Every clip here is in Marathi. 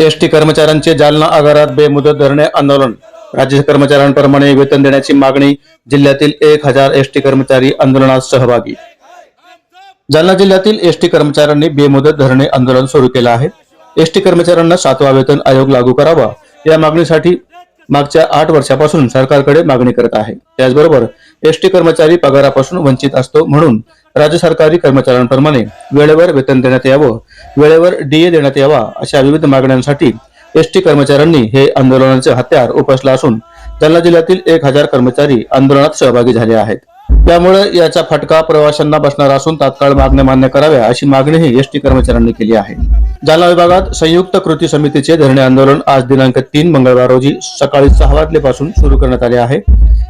एस टी कर्मचाऱ्यांचे जालना आगारात बेमुदत धरणे आंदोलन. राज्य कर्मचाऱ्यांप्रमाणे वेतन देण्याची मागणी जिल्ह्यातील एक हजार एस टी कर्मचारी आंदोलनात सहभागी. जालना जिल्ह्यातील एस टी कर्मचाऱ्यांनी बेमुदत धरणे आंदोलन सुरू केलं आहे. एस टी कर्मचाऱ्यांना सातवा वेतन आयोग लागू करावा या मागणीसाठी मागच्या आठ वर्षापासून सरकारकडे मागणी करत आहे. त्याचबरोबर एस टी कर्मचारी पगारापासून वंचित असतो म्हणून राज्य सरकारी कर्मचाऱ्यांप्रमाणे वेळेवर वेतन देण्यात यावं वेळेवर डीए देण्यात यावा अशा विविध मागण्यांसाठी एस टी कर्मचाऱ्यांनी हे आंदोलनाचे हत्यार उपसलं असून जालना जिल्ह्यातील एक हजार कर्मचारी आंदोलनात सहभागी झाले आहेत. त्यामुळे याचा फटका प्रवाशांना बसणार असून तात्काळ मागण्या मान्य कराव्या अशी मागणीही एस टी कर्मचाऱ्यांनी केली आहे. जालना विभागात संयुक्त कृती समितीचे धरणे आंदोलन आज दिनांक तीन मंगळवार रोजी सकाळी सहा वाजल्यापासून सुरू करण्यात आले आहे.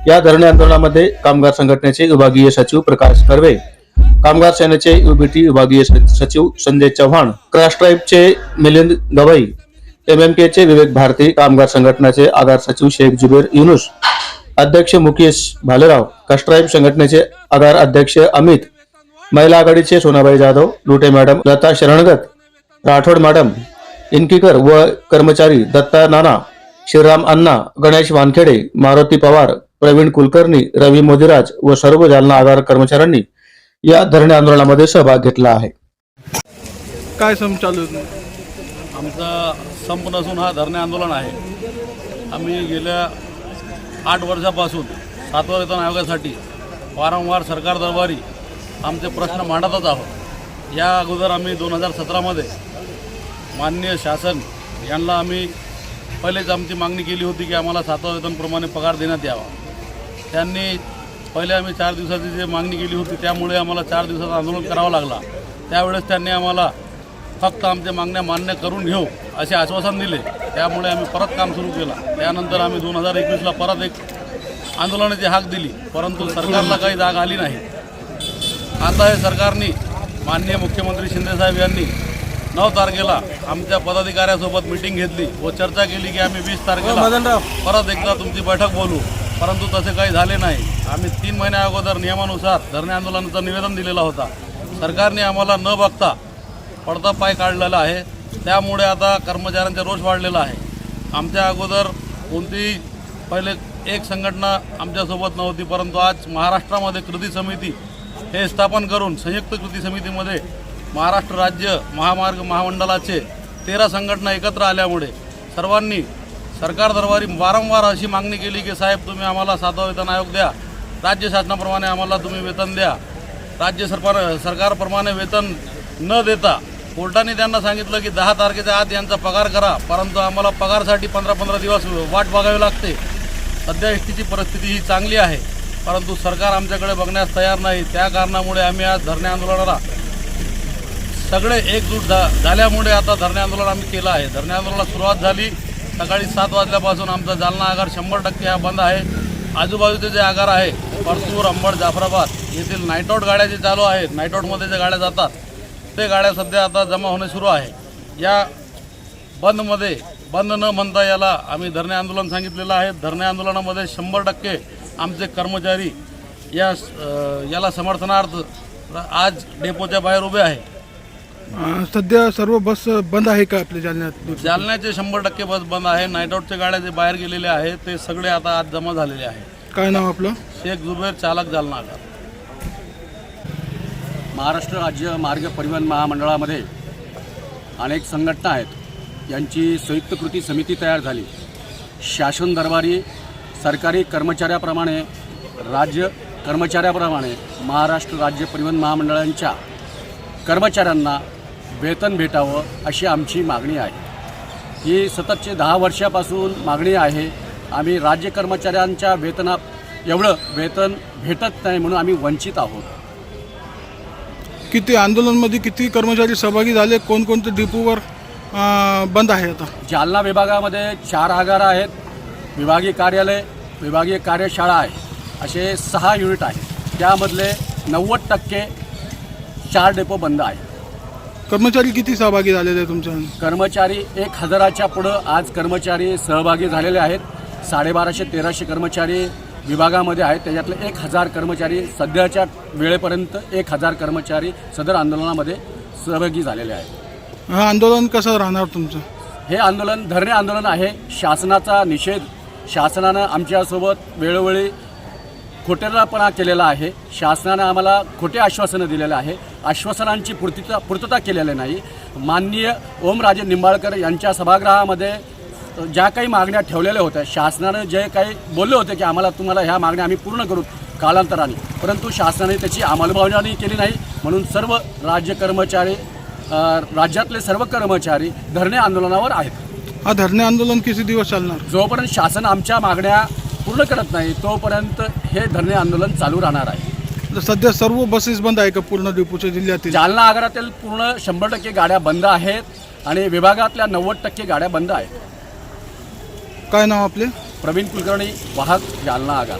या धरणे आंदोलनामध्ये कामगार संघटनेचे विभागीय सचिव प्रकाश कर्वे कामगार सेनेचे युबीटी विभागीय सचिव संजय चव्हाण क्रॅस्ट्राईबचे मिलिंद गवई एमएमकेचे विवेक भारती कामगार संघटनाचे आगार सचिव शेख जुबेर युनुस अध्यक्ष मुकेश भालेराव कस्ट्राईब संघटनेचे आगार अध्यक्ष अमित महिला आघाडीचे सोनाबाई जाधव लुटे मॅडम लता शरणगत राठोड मॅडम इनकीकर व कर्मचारी दत्ता नाना श्रीराम अण्णा गणेश वानखेडे मारुती पवार प्रवीण कुलकर्णी रवी मोदीराज व सर्व जालना आगार कर्मचाऱ्यांनी या धरणे आंदोलनामध्ये सहभाग घेतला आहे. काय सम चालू? आमचा संप नसून हा धरणे आंदोलन आहे. आम्ही गेल्या आठ वर्षापासून सातवा वेतन आयोगासाठी वारंवार सरकार दरबारी आमचे प्रश्न मांडतच आहोत. या अगोदर आम्ही दोन हजार सतरामध्ये माननीय शासन यांना आम्ही पहिलेच आमची मागणी केली होती की आम्हाला सातवा वेतनप्रमाणे पगार देण्यात यावा. त्यांनी पहिले आम्ही चार दिवसाची जी मागणी केली होती त्यामुळे आम्हाला चार दिवसाचं आंदोलन करावं लागला. त्यावेळेस त्यांनी आम्हाला फक्त आमच्या मागण्या मान्य करून घेऊ असे आश्वासन दिले. त्यामुळे आम्ही परत काम सुरू केलं. त्यानंतर आम्ही दोन हजार एकवीसला परत एक आंदोलनाची हाक दिली. परंतु सरकारला काही जाग आली नाही. आता हे सरकारने माननीय मुख्यमंत्री शिंदेसाहेब यांनी नऊ तारखेला आमच्या पदाधिकाऱ्यासोबत मिटिंग घेतली व चर्चा केली की आम्ही वीस तारखेला परत एकदा तुमची बैठक बोलू. परंतु तसे काही झाले नाही. आम्ही तीन महिन्या अगोदर नियमानुसार धरणे आंदोलनाचं निवेदन दिलेला होता. सरकारने आम्हाला न बघता पडता पाय काढलेला आहे. त्यामुळे आता कर्मचाऱ्यांचा रोष वाढलेला आहे. आमच्या अगोदर कोणतीही पहिले एक संघटना आमच्यासोबत नव्हती परंतु आज महाराष्ट्रामध्ये कृती समिती हे स्थापन करून संयुक्त कृती समितीमध्ये महाराष्ट्र राज्य महामार्ग महामंडळाचे तेरा संघटना एकत्र आल्यामुळे सर्वांनी सरकार दरबारी वारंवार अशी मागणी केली की साहेब तुम्ही आम्हाला सातवा वेतन आयोग द्या. राज्य शासनाप्रमाणे आम्हाला तुम्ही वेतन द्या. राज्य सरकार सरकारप्रमाणे वेतन न देता कोर्टाने त्यांना सांगितलं की दहा तारखेच्या आत यांचा पगार करा परंतु आम्हाला पगारसाठी पंधरा पंधरा दिवस वाट बघावी लागते. सध्या एस टीची परिस्थिती ही चांगली आहे परंतु सरकार आमच्याकडे बघण्यास तयार नाही. त्या कारणामुळे आम्ही आज धरणे आंदोलनाला सगळे एकजूट झा झाल्यामुळे आता धरणे आंदोलन आम्ही केलं आहे. धरणे आंदोलनाला सुरुवात झाली. सकाळी सात वाजल्यापासून आमचा जालना आगार शंभर टक्के हा बंद आहे. आजूबाजूचे जे आगार आहे परतूर अंबड जाफराबाद येथील नाईटआउट गाड्या जे चालू आहेत नाईट ज्या जे गाड्या जातात ते गाड्या सध्या आता जमा होणे सुरू आहे. या बंदमध्ये बंद न म्हणता याला आम्ही धरणे आंदोलन सांगितलेलं आहे. धरणे आंदोलनामध्ये शंभर टक्के आमचे कर्मचारी या याला समर्थनार्थ आज डेपोच्या बाहेर उभे आहे. अं, सध्या सर्व बस बंद आहे का आपल्या जालन्यात? जालन्याचे शंभर टक्के बस बंद आहे. नाईट आऊटच्या गाड्या जे बाहेर गेलेले आहेत ते सगळे आता आज जमा झालेले आहे. काय नाव आपलं? शेख जुबेर चालक जालना. महाराष्ट्र राज्य मार्ग परिवहन महामंडळामध्ये अनेक संघटना आहेत. यांची संयुक्त कृती समिती तयार झाली. शासन दरबारी सरकारी कर्मचाऱ्याप्रमाणे राज्य कर्मचाऱ्याप्रमाणे महाराष्ट्र राज्य परिवहन महामंडळांच्या कर्मचाऱ्यांना वेतन भेटावं अशी आमची मागणी आहे. ही सततचे दहा वर्षापासून मागणी आहे. आम्ही राज्य कर्मचाऱ्यांच्या वेतना एवढं वेतन भेटत नाही म्हणून आम्ही वंचित आहोत. किती आंदोलनमध्ये किती कर्मचारी सहभागी झाले? कोणकोणते डिपोवर बंद आहे आता? जालना विभागामध्ये चार आगार आहेत. विभागीय कार्यालय विभागीय कार्यशाळा आहे. असे सहा युनिट आहेत. त्यामधले नव्वद टक्के चार डेपो बंद आहे कर्मचारी किती सहभागी झालेले आहे तुमच्या? कर्मचारी एक हजाराच्या पुढं आज कर्मचारी सहभागी झालेले आहेत. साडेबाराशे तेराशे कर्मचारी विभागामध्ये आहेत. त्याच्यातले एक हजार कर्मचारी सध्याच्या वेळेपर्यंत एक हजार कर्मचारी सदर आंदोलनामध्ये सहभागी झालेले आहेत. हा आंदोलन कसं राहणार तुमचं? हे आंदोलन धरणे आंदोलन आहे. शासनाचा निषेध. शासनानं आमच्यासोबत वेळोवेळी खोटेरपणा केलेला आहे. शासनानं आम्हाला खोटे आश्वासनं दिलेलं आहे. आश्वासनांची पूर्तीता पूर्तता केलेली नाही. माननीय ओमराजे निंबाळकर यांच्या सभागृहामध्ये ज्या काही मागण्या ठेवलेल्या होत्या शासनानं जे काही बोलले होते की आम्हाला तुम्हाला ह्या मागण्या आम्ही पूर्ण करू कालांतराने. परंतु शासनाने त्याची अंमलबजावणी केली नाही. म्हणून सर्व राज्य कर्मचारी राज्यातले सर्व कर्मचारी धरणे आंदोलनावर आहेत. हा धरणे आंदोलन किती दिवस चालणार? जोपर्यंत शासन आमच्या मागण्या पूर्ण करत नाही तोपर्यंत हे धरणे आंदोलन चालू राहणार आहे. सध्या सर्व बसेस बंद आहे का पूर्ण डिपूच्या जिल्ह्यातील? जालना आगारातील पूर्ण शंभर टक्के गाड्या बंद आहेत आणि विभागातल्या नव्वद टक्के गाड्या बंद आहेत. काय नाव आपले? प्रवीण कुलकर्णी वाहक जालना आगार.